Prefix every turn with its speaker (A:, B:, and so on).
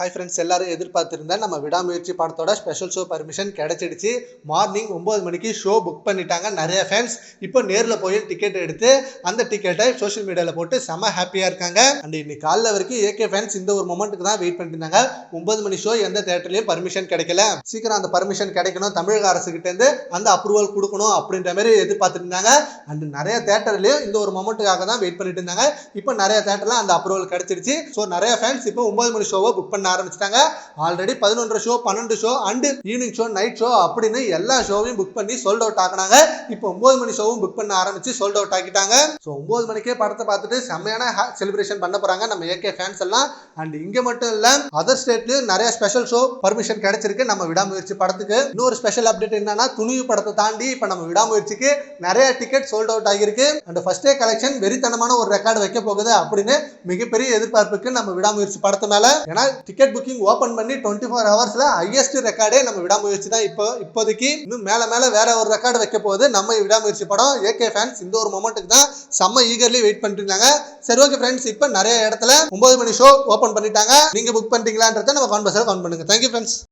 A: Hi friends எல்லாரும் எதிர்பார்த்துருந்தேன் நம்ம விடாமுயற்சி படத்தோட ஸ்பெஷல் ஷோ பர்மிஷன் கிடச்சிடுச்சு. மார்னிங் ஒம்பது மணிக்கு ஷோ புக் பண்ணிட்டாங்க நிறைய ஃபேன்ஸ் இப்போ நேரில் போய் டிக்கெட் எடுத்து அந்த டிக்கெட்டை சோஷியல் மீடியாவில் போட்டு செம ஹாப்பியாக இருக்காங்க. அண்ட் இன்னைக்கு காலைல வரைக்கும் ஏகே ஃபேன்ஸ் இந்த ஒரு மொமெண்ட்டுக்கு தான் வெயிட் பண்ணிட்டு இருந்தாங்க மணி ஷோ எந்த தேட்டர்லையும் பர்மிஷன் கிடைக்கல. சீக்கிரம் அந்த பர்மிஷன் கிடைக்கணும். தமிழக அரசு அந்த அப்ரூவல் கொடுக்கணும் அப்படின்ற மாதிரி எதிர்பார்த்துருந்தாங்க. அண்ட் நிறைய தேட்டர்லேயும் இந்த ஒரு மொமெண்ட்டுக்காக தான் வெயிட் பண்ணிட்டு இருந்தாங்க. இப்போ நிறைய தேட்டர்ல அந்த அப்ரூவல் கிடைச்சிருச்சு. ஸோ நிறைய ஃபேன்ஸ் இப்போ ஒம்பது மணி ஷோவை புக் பண்ண ஆரம்பிச்சிட்டாங்க. ஆல்ரெடி பதினொன்று ஷோ பன்னெண்டு show and evening show night show அப்படின்னு எல்லா ஷோவையும் புக் பண்ணி சோல்ட் அவுட் ஆகினாங்க இப்போ ஒன்பது மணி ஷோவும் புக் பண்ண ஆரம்பிச்சு சோல்ட் அவுட் ஆக்கிட்டாங்க. ஸோ ஒன்பது மணிக்கே படத்தை பார்த்துட்டு செம்மையான செலிப்ரேஷன் பண்ண போறாங்க நம்ம ஏகே ஃபேன்ஸ் எல்லாம். அண்ட் இங்க மட்டும் இல்லை அதர் ஸ்டேட்லயும் நிறைய ஸ்பெஷல் ஷோ பர்மிஷன் கிடைச்சிருக்கு நம்ம விடாமுயற்சி படத்துக்கு. இன்னொரு ஸ்பெஷல் அப்டேட் என்னன்னா துணிவு படத்தை தாண்டி இப்போ நம்ம விடாமுயற்சிக்கு நிறைய டிக்கெட் சோல்ட் அவுட் ஆகியிருக்கு. அண்ட் ஃபர்ஸ்ட் டே கலெக்ஷன் வெறித்தனமான ஒரு ரெக்கார்டு வைக்க போகுது அப்படின்னு மிகப்பெரிய எதிர்பார்ப்புக்கு நம்ம விடாமுயற்சி படத்து மேல. ஏன்னா டிக்கெட் புக்கிங் ஓபன் பண்ணி டுவெண்ட்டி ஃபோர் ஹவர்ஸ்ல ஹையஸ்ட் ரெக்கார்டே நம்ம விடாமுயற்சி தான் இப்போ இப்போதைக்கு. இன்னும் மேல மேல வேற ஒரு ரெக்கார்டு வைக்க போகுது. நம்ம விடாமுயற்சி படம் ஏகே ஃபேன்ஸ் இந்த ஒரு மொமெண்ட்டுக்கு தான் செம்ம ஈகர்லி வெயிட் பண்ணிருந்தாங்க சரி ஓகே ஃப்ரெண்ட்ஸ் இப்போ நிறைய இடத்துல ஒன்பது மணி ஷோ ஓபன் பண்ணிட்டாங்க. நீங்க புக் பண்ணிட்டீங்களான்றத நம்ம கான்பர்ஸில் கவுண்ட் பண்ணுங்க. Thank you friends